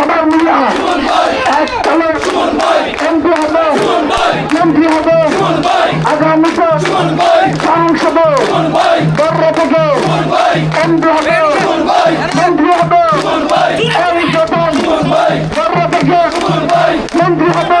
সবার মিলে এক দলে এমপি হবে মন্ত্রী হবে। আগামীতে সংসদ থেকে এমপি হবে মন্ত্রী হবে। থেকে মন্ত্রী হবে।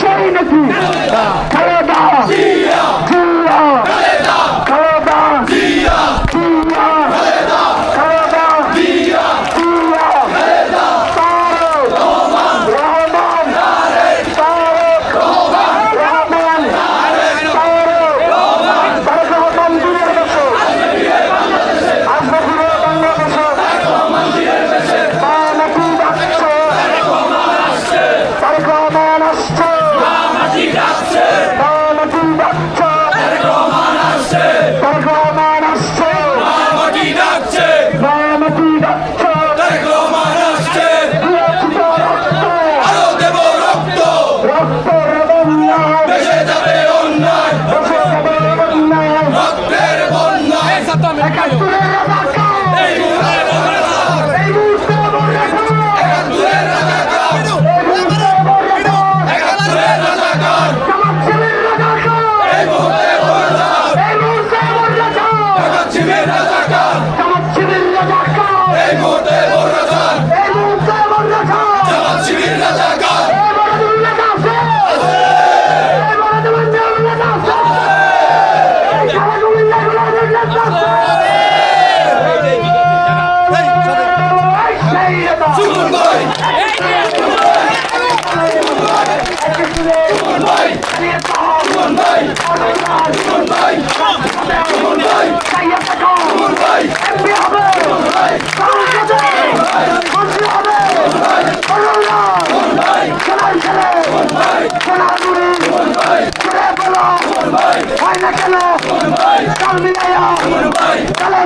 সেই নাকি Vai na cala! Vai! Calma aí! Cala